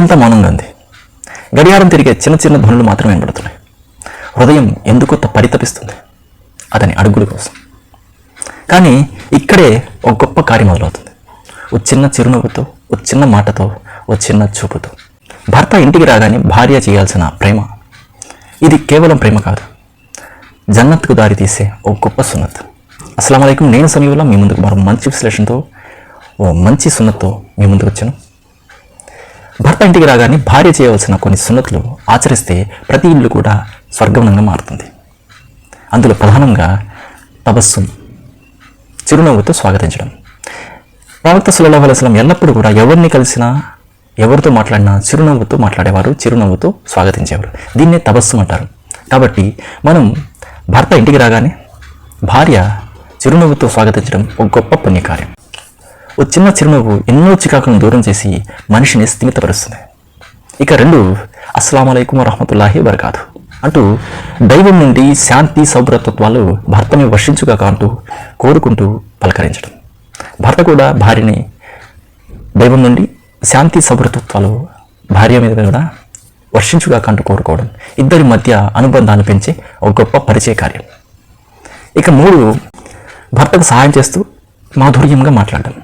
ఇల్లంతా మౌనంగా ఉంది గడియారం తిరిగే చిన్న చిన్న ధ్వనులు మాత్రమే వినబడుతున్నాయి. హృదయం ఎందుకో పరితపిస్తుంది? అతని అడుగుల కోసం. కానీ ఇక్కడే ఒక గొప్ప కార్యం మొదలవుతుంది. ఓ చిన్న చిరునవ్వుతో ఓ చిన్న మాటతో ఓ చిన్న చూపుతో. భర్త ఇంటికి రాగానే భార్య చేయాల్సిన ప్రేమ. ఇది కేవలం ప్రేమ కాదు. జన్నత్కు దారి తీసే ఓ గొప్ప సున్నత్. అస్సలం అయికం నేను సమీపంలో మీ ముందుకు మరో మంచి విశ్లేషణతో ఓ మంచి సున్నత్తో మీ ముందుకు వచ్చాను. భర్త ఇంటికి రాగానే భార్య చేయవలసిన కొన్ని సున్నతులు ఆచరిస్తే ప్రతి ఇల్లు కూడా స్వర్గవనంగా మారుతుంది. అందులో ప్రధానంగా తపస్సు చిరునవ్వుతో స్వాగతించడం. ప్రవక్త సుల్లాహు అలైస్లం ఎల్లప్పుడూ కూడా ఎవరిని కలిసినా ఎవరితో మాట్లాడినా చిరునవ్వుతో మాట్లాడేవారు చిరునవ్వుతో స్వాగతించేవారు. దీన్నే తపస్సు అంటారు. కాబట్టి మనం భర్త ఇంటికి రాగానే భార్య చిరునవ్వుతో స్వాగతించడం ఒక గొప్ప పుణ్యకార్యం. ఓ చిన్న చిరునవ్వు ఎన్నో చికాకులను దూరం చేసి మనిషిని స్థిమితపరుస్తుంది. ఇక రెండు అస్సలం అయికం వరహమతుల్లాహి వరకాదు అంటూ దైవం నుండి శాంతి సౌభ్రతత్వాలు భర్తని వర్షించుగాక అంటూ కోరుకుంటూ పలకరించడం. భర్త కూడా భార్యని దైవం నుండి శాంతి సౌభ్రతత్వాలు భార్య మీద కూడా వర్షించుగాక అంటూ కోరుకోవడం. ఇద్దరి మధ్య అనుబంధాన్ని పెంచే ఒక గొప్ప పరిచయ కార్యం. ఇక మూడు భర్తకు సహాయం చేస్తూ మాధుర్యంగా మాట్లాడడం.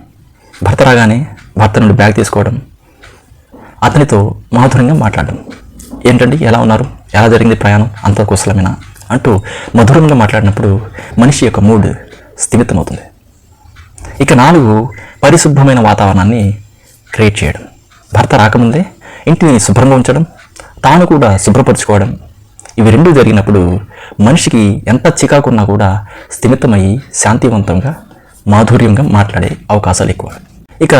భర్త రాగానే భర్త నుండి బ్యాగ్ తీసుకోవడం అతనితో మాధుర్యంగా మాట్లాడడం. ఏంటండి? ఎలా ఉన్నారు? ఎలా జరిగింది ప్రయాణం? అంత కుశలమేనా? అంటూ మధురంగా మాట్లాడినప్పుడు మనిషి యొక్క మూడ్ స్థిమితమవుతుంది. ఇక నాలుగు పరిశుభ్రమైన వాతావరణాన్ని క్రియేట్ చేయడం. భర్త రాకముందే ఇంటిని శుభ్రంగా ఉంచడం తాను కూడా శుభ్రపరచుకోవడం. ఇవి రెండు జరిగినప్పుడు మనిషికి ఎంత చికాకున్నా కూడా స్థిమితమై శాంతివంతంగా మాధుర్యంగా మాట్లాడే అవకాశాలు ఎక్కువ. ఇక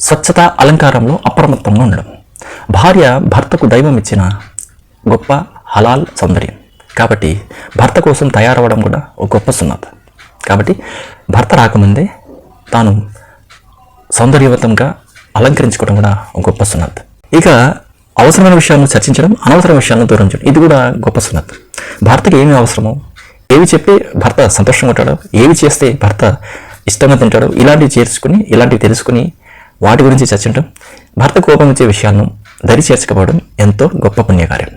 స్వచ్ఛత అలంకారంలో అప్రమత్తంగా ఉండడం. భార్య భర్తకు దైవం ఇచ్చిన గొప్ప హలాల్ సౌందర్యం. కాబట్టి భర్త కోసం తయారవ్వడం కూడా ఒక గొప్ప సున్నత. కాబట్టి భర్త రాకముందే తాను సౌందర్యవంతంగా అలంకరించుకోవడం కూడా ఒక గొప్ప సున్నత్. ఇక అవసరమైన విషయాలను చర్చించడం అనవసరమైన విషయాలను దూరం చేయడం ఇది కూడా గొప్ప సున్నత్. భర్తకి ఏమి అవసరమో ఏవి చెప్పి భర్త సంతోషంగా ఉంటాడు ఏవి చేస్తే భర్త ఇష్టంగా తింటాడో ఇలాంటివి చేర్చుకుని ఇలాంటివి తెలుసుకుని వాటి గురించి చర్చించడం భర్త కోపం వచ్చే విషయాలను దరి చేర్చకపోవడం ఎంతో గొప్ప పుణ్యకార్యం.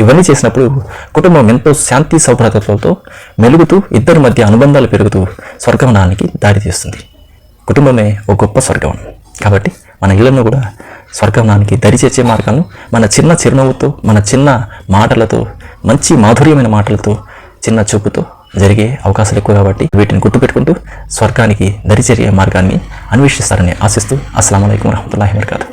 ఇవన్నీ చేసినప్పుడు కుటుంబం ఎంతో శాంతి సౌభ్రతలతో మెలుగుతూ ఇద్దరి మధ్య అనుబంధాలు పెరుగుతూ స్వర్గవనానికి దారి తీస్తుంది. కుటుంబమే ఒక గొప్ప స్వర్గవనం కాబట్టి మన ఇళ్ళను కూడా స్వర్గవనానికి దరి చేర్చే మార్గాలను మన చిన్న చిరునవ్వుతో మన చిన్న మాటలతో మంచి మాధుర్యమైన మాటలతో చిన్న చూపుతో జరిగే అవకాశాలు ఎక్కువ కాబట్టి వీటిని గుర్తుపెట్టుకుంటూ స్వర్గానికి దరిచేరే మార్గాన్ని అన్వేషిస్తారని ఆశిస్తూ అస్సలం అయికం వరహమూల వరకాతు